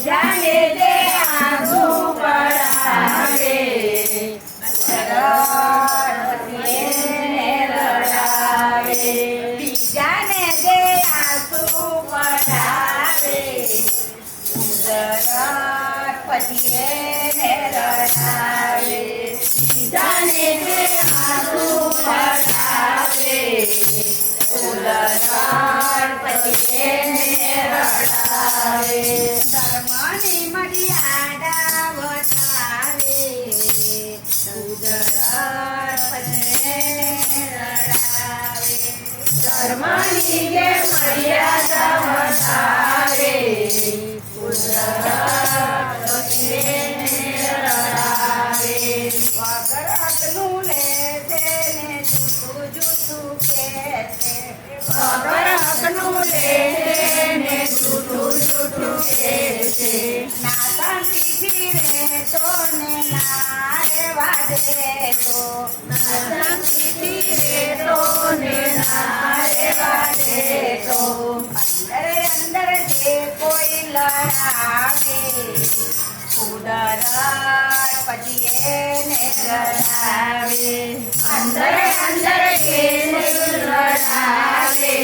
બીજાને તે આંસુ પડાવે. રડાવે બીજાને તે આંસુ પડાવે. પતિએ રડાવે બીજાને તે આંસુ પડાવે. ઉલર પતિએ ધર્મની જે મર્યાદા વધારે વગરનું ને તેને જુઠું જુઠું કે વગરનું ને તેને તો ને ના वाजेतो तो नारे वाजेतो अंदर अंदर जे कोई लड़ावे उदरार पतिये ने लड़ावे। अंदर अंदर ये लड़ावे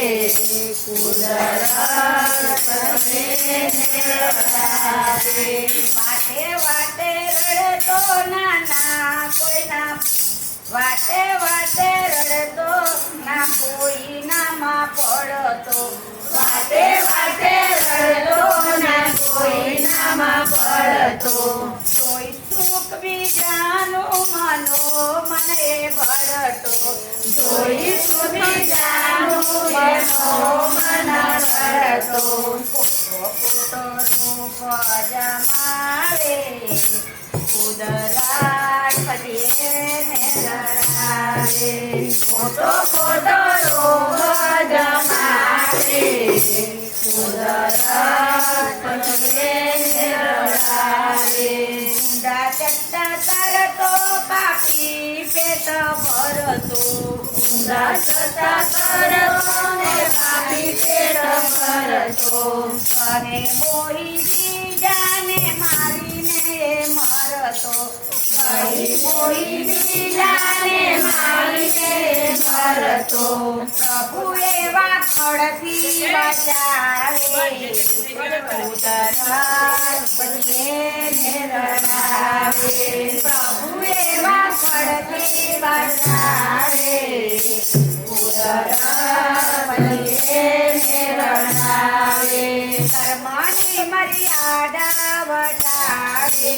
उदरार पतिये ने लड़ावे माते વાટે વાતે રડતો, ના કોઈનામાં પડતો. વાતે વાતે રડતો, ના કોઈનામાં પડતો. કોઈ સુખ બીજાનો માનો, મને ભરતો જોઈ સુધી બીજાનો માનો, મન ભરતો પોતો રૂપ જમાવે કુદરત રડાવે ખોટો ઊંડા ચટ્ટા તરતો પાકી પેટ ભરતો ઊંધા છતાં કરતો ને પાપી પેટ મોહી બીજાને મારીને મરતો કોઈ બીજાને करतो प्रभुये वाकडती वाचावे प्रभुये वाकडती वाचावे कर्माने मर्यादा वटावे